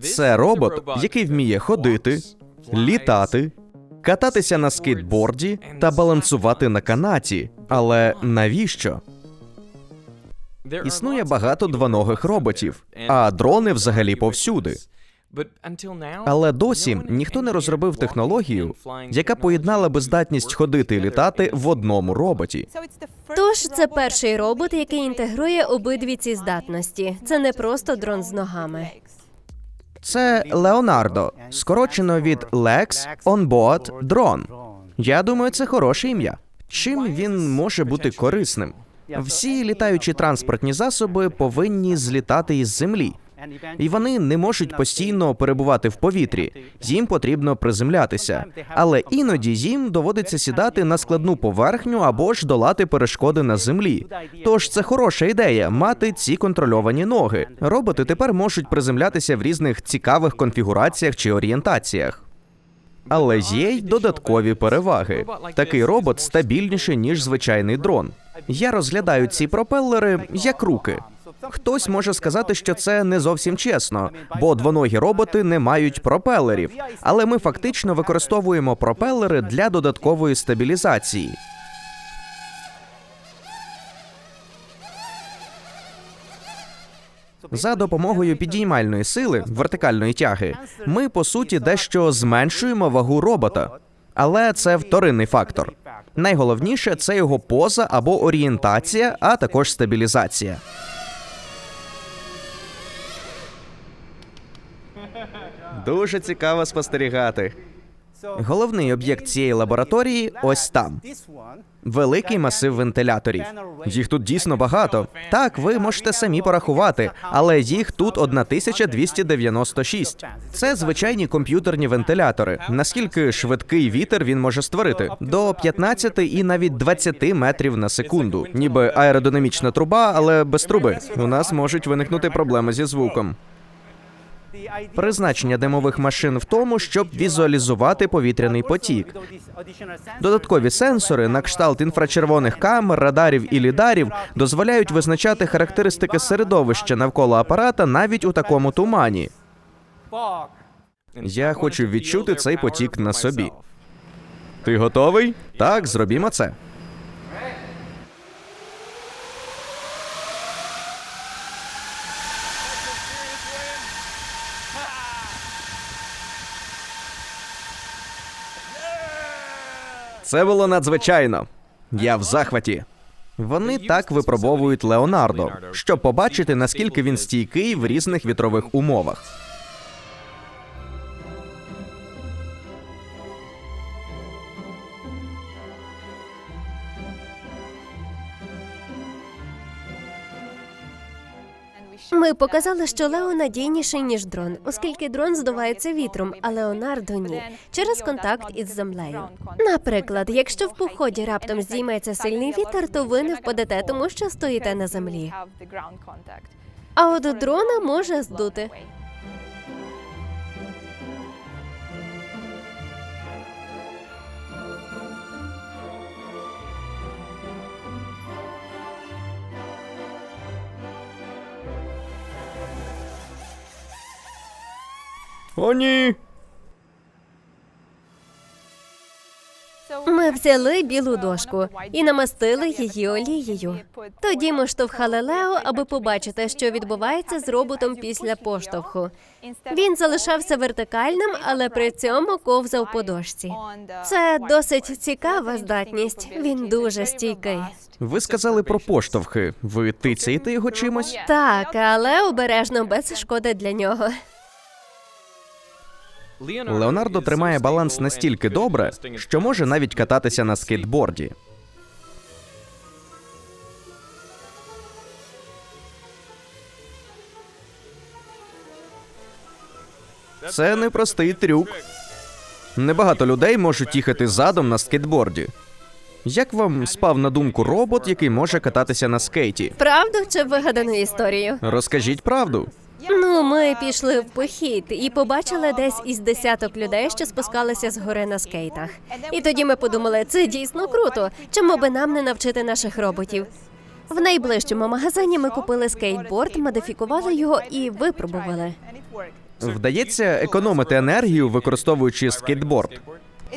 Це робот, який вміє ходити, літати, кататися на скейтборді та балансувати на канаті. Але навіщо? Існує багато двоногих роботів, а дрони взагалі повсюди. Але досі ніхто не розробив технологію, яка поєднала би здатність ходити і літати в одному роботі. Тож це перший робот, який інтегрує обидві ці здатності. Це не просто дрон з ногами. Це Леонардо, скорочено від Lex Onboard Drone. Я думаю, це хороше ім'я. Чим він може бути корисним? Всі літаючі транспортні засоби повинні злітати із землі, і вони не можуть постійно перебувати в повітрі. Їм потрібно приземлятися, але іноді їм доводиться сідати на складну поверхню або ж долати перешкоди на землі. Тож це хороша ідея мати ці контрольовані ноги. Роботи тепер можуть приземлятися в різних цікавих конфігураціях чи орієнтаціях. Але є й додаткові переваги. Такий робот стабільніший, ніж звичайний дрон. Я розглядаю ці пропелери як руки. Хтось може сказати, що це не зовсім чесно, бо двоногі роботи не мають пропелерів. Але ми фактично використовуємо пропелери для додаткової стабілізації. За допомогою підіймальної сили вертикальної тяги ми по суті дещо зменшуємо вагу робота. Але це вторинний фактор. Найголовніше це його поза або орієнтація, а також стабілізація. Дуже цікаво спостерігати. Головний об'єкт цієї лабораторії ось там. Великий масив вентиляторів. Їх тут дійсно багато. Так, ви можете самі порахувати, але їх тут 1296. Це звичайні комп'ютерні вентилятори. Наскільки швидкий вітер він може створити? До 15 і навіть 20 метрів на секунду. Ніби аеродинамічна труба, але без труби. У нас можуть виникнути проблеми зі звуком. Призначення димових машин в тому, щоб візуалізувати повітряний потік. Додаткові сенсори на кшталт інфрачервоних камер, радарів і лідарів дозволяють визначати характеристики середовища навколо апарата навіть у такому тумані. Я хочу відчути цей потік на собі. Ти готовий? Так, зробімо це. Це було надзвичайно. Я в захваті. Вони так випробовують Леонардо, щоб побачити, наскільки він стійкий в різних вітрових умовах. Ми показали, що Лео надійніший ніж дрон, оскільки дрон здувається вітром, а Леонардо ні через контакт із землею. Наприклад, якщо в поході раптом здійметься сильний вітер, то ви не впадете, тому що стоїте на землі. А от дрона може здути. О, ні. Ми взяли білу дошку і намастили її олією. Тоді ми штовхали Лео, аби побачити, що відбувається з роботом після поштовху. Він залишався вертикальним, але при цьому ковзав по дошці. Це досить цікава здатність. Він дуже стійкий. Ви сказали про поштовхи. Ви тицяєте його чимось? Так, але обережно без шкоди для нього. Леонардо тримає баланс настільки добре, що може навіть кататися на скейтборді. Це непростий трюк. Небагато людей можуть їхати задом на скейтборді. Як вам спав на думку робот, який може кататися на скейті? Правду чи вигадану історію? Розкажіть правду. Ну, ми пішли в похід і побачили десь із десяток людей, що спускалися з гори на скейтах. І тоді ми подумали, це дійсно круто. Чому би нам не навчити наших роботів? В найближчому магазині ми купили скейтборд, модифікували його і випробували. Вдається економити енергію, використовуючи скейтборд.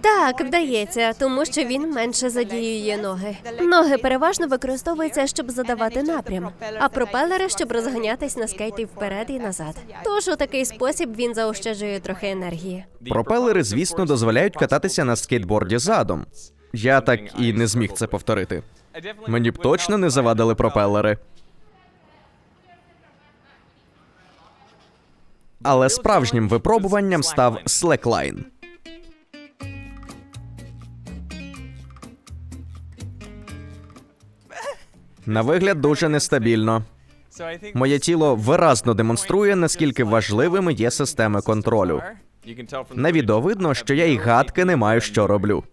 Так, вдається, тому що він менше задіює ноги. Ноги переважно використовуються, щоб задавати напрям, а пропелери, щоб розганятись на скейті вперед і назад. Тож у такий спосіб він заощаджує трохи енергії. Пропелери, звісно, дозволяють кататися на скейтборді задом. Я так і не зміг це повторити. Мені б точно не завадили пропелери. Але справжнім випробуванням став слеклайн. На вигляд дуже нестабільно. Моє тіло виразно демонструє, наскільки важливими є системи контролю. На відео видно, що я й гадки не маю, що роблю.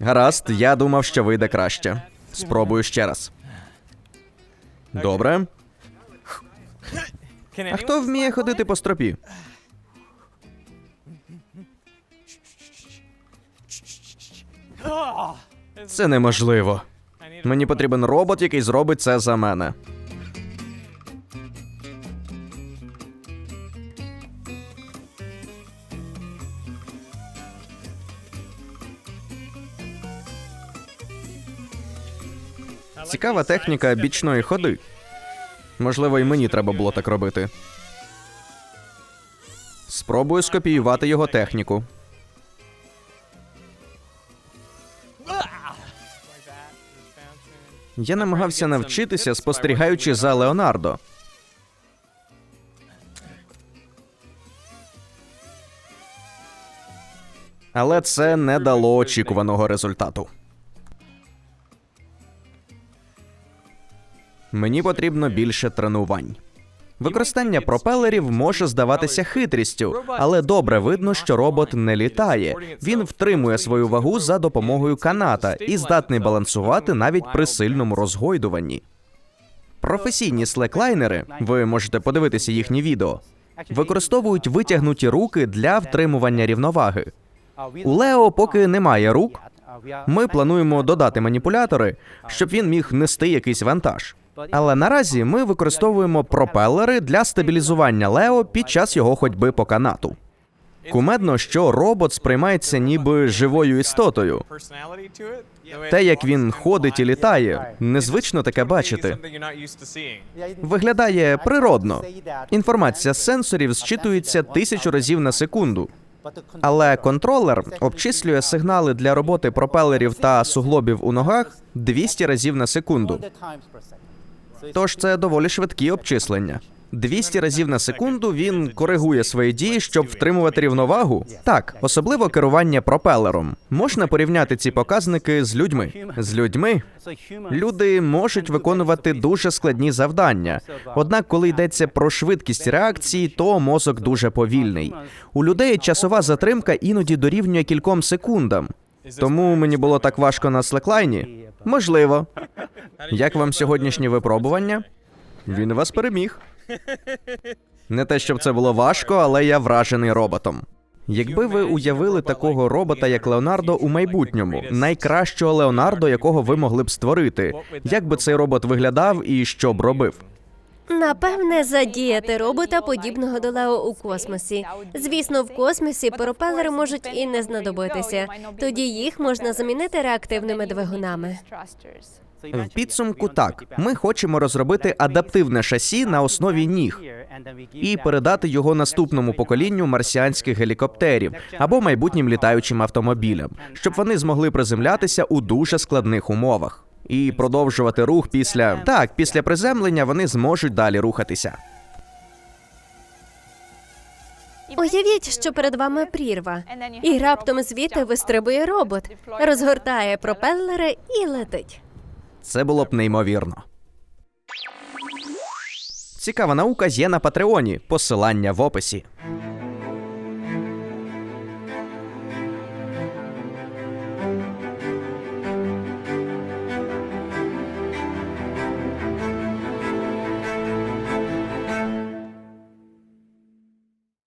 Гаразд, я думав, що вийде краще. Спробую ще раз. Добре. А хто вміє ходити по стропі? Це неможливо. Мені потрібен робот, який зробить це за мене. Цікава техніка бічної ходи. Можливо, і мені треба було так робити. Спробую скопіювати його техніку. Я намагався навчитися, спостерігаючи за Леонардо. Але це не дало очікуваного результату. Мені потрібно більше тренувань. Використання пропелерів може здаватися хитрістю, але добре видно, що робот не літає. Він втримує свою вагу за допомогою каната і здатний балансувати навіть при сильному розгойдуванні. Професійні слеклайнери, ви можете подивитися їхні відео, використовують витягнуті руки для втримування рівноваги. У Лео поки немає рук. Ми плануємо додати маніпулятори, щоб він міг нести якийсь вантаж. Але наразі ми використовуємо пропелери для стабілізування Лео під час його ходьби по канату. Кумедно, що робот сприймається ніби живою істотою. Те, як він ходить і літає, незвично таке бачити. Виглядає природно. Інформація з сенсорів зчитується тисячу разів на секунду. Але контролер обчислює сигнали для роботи пропелерів та суглобів у ногах 200 разів на секунду. Тож це доволі швидкі обчислення. 200 разів на секунду він коригує свої дії, щоб втримувати рівновагу. Так, особливо керування пропелером. Можна порівняти ці показники з людьми. З людьми люди можуть виконувати дуже складні завдання. Однак, коли йдеться про швидкість реакції, то мозок дуже повільний. У людей часова затримка іноді дорівнює кільком секундам. Тому мені було так важко на слеклайні. Можливо. Як вам сьогоднішнє випробування? Він вас переміг. Не те, щоб це було важко, але я вражений роботом. Якби ви уявили такого робота, як Леонардо у майбутньому, найкращого Леонардо, якого ви могли б створити, як би цей робот виглядав і що б робив? Напевне, задіяти робота подібного до Лео у космосі. Звісно, в космосі пропелери можуть і не знадобитися. Тоді їх можна замінити реактивними двигунами. В підсумку так, ми хочемо розробити адаптивне шасі на основі ніг і передати його наступному поколінню марсіанських гелікоптерів або майбутнім літаючим автомобілям, щоб вони змогли приземлятися у дуже складних умовах. І продовжувати рух після так, після приземлення вони зможуть далі рухатися. Уявіть, що перед вами прірва, і раптом звідти вистрибує робот, розгортає пропелери і летить. Це було б неймовірно. Цікава наука є на Патреоні. Посилання в описі.